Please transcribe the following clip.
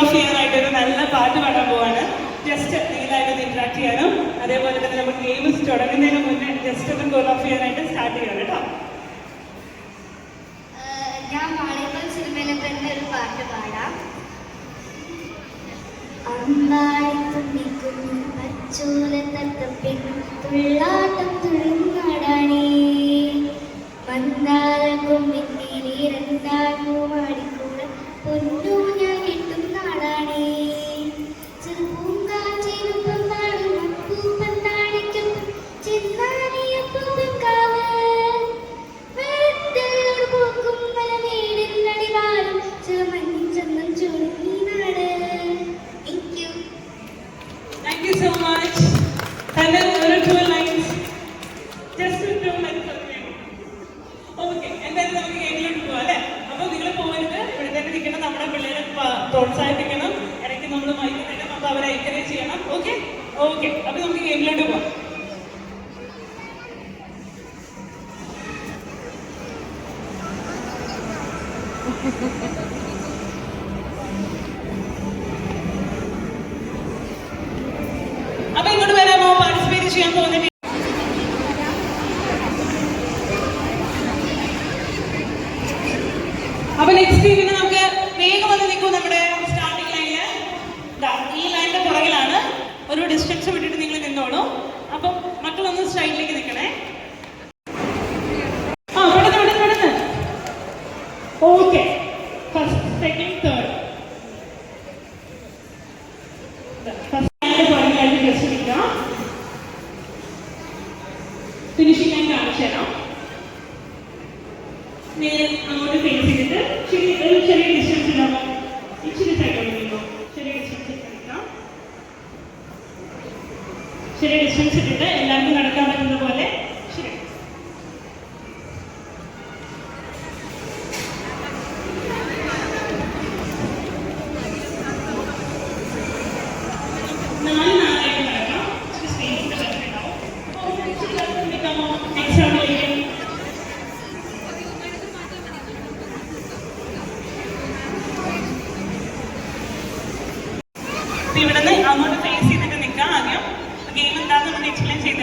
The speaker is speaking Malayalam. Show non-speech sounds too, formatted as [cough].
ഓഫ് ചെയ്യാനായിട്ട് ഒരു നല്ല പാട്ട് പാടാൻ പോവാണ്. ജസ്റ്റ് നിങ്ങളായിട്ട് ഇന്ററാക്ട് ചെയ്യാനും അതേപോലെ തന്നെ നമ്മൾ ഗെയിംസ് തുടങ്ങുന്നതിന് മുന്നേ ജസ്റ്റ് ഒന്ന് കോൾ ഓഫ് ചെയ്യാനായിട്ട് സ്റ്റാർട്ട് ചെയ്യണം കേട്ടോ. ഞാൻ വാളിബോൾ സിനിമയിലെ തന്നെ ഒരു പാട്ട് പാടാം. തുള്ളാട്ടം തന്നെ ഒരു two lines just two lines okay എന്തായാലും നമുക്ക് ഗെയിമിലോട്ട് പോവാം അല്ലേ? അപ്പോൾ നിങ്ങൾ പോകരുത്. ഇവിടെ തന്നെ നിൽക്കണം നമ്മുടെ പിള്ളേരെ പ്രോത്സാഹിപ്പിക്കണം. ഇടയ്ക്ക് നമ്മൾ മൈക്ക് തരണം അപ്പോൾ അവരെ എൻകറേജ് ചെയ്യണം. ഓക്കെ ഓക്കെ അപ്പോൾ നമുക്ക് ഗെയിമിലോട്ട് പോവാം. അപ്പൊ [laughs] ചെയ്യാൻ പോകുന്ന? അപ്പൊ നെക്സ്റ്റ് പിന്നെ നമുക്ക് വേഗം വന്ന് നിൽക്കും നമ്മുടെ സ്റ്റാർട്ടിംഗ് ലൈനിൽ ഈ ലൈനിന്റെ പുറകിലാണ് ഒരു ഡിസ്റ്റൻസ് വിട്ടിട്ട് നിങ്ങൾ നിന്നോളൂ. അപ്പം മക്കളൊന്ന് സ്റ്റൈലിലേക്ക് നിൽക്കണേ. ആ പെട്ടെന്ന് പെട്ടെന്ന് പെട്ടെന്ന്. ഓക്കെ ഫസ്റ്റ് സെക്കൻഡ് നേരെ അങ്ങോട്ട് ഫേസ് ചെയ്തിട്ട് ചെറിയ ഒരു ചെറിയ ഡിസ്റ്റൻസ് ഉണ്ടാവും ഇച്ചിരി ചെറിയ ഡിസ്റ്റൻസ് ചെറിയ ഡിസ്റ്റൻസ് ഇട്ടിട്ട് എല്ലാവർക്കും നടക്കാൻ ഇവിടുന്ന് അങ്ങോട്ട് ഫേസ് ചെയ്തിട്ട് നിൽക്കാം. ആദ്യം ഗെയിം എന്താണെന്ന് എക്സ്പ്ലെയിൻ ചെയ്തു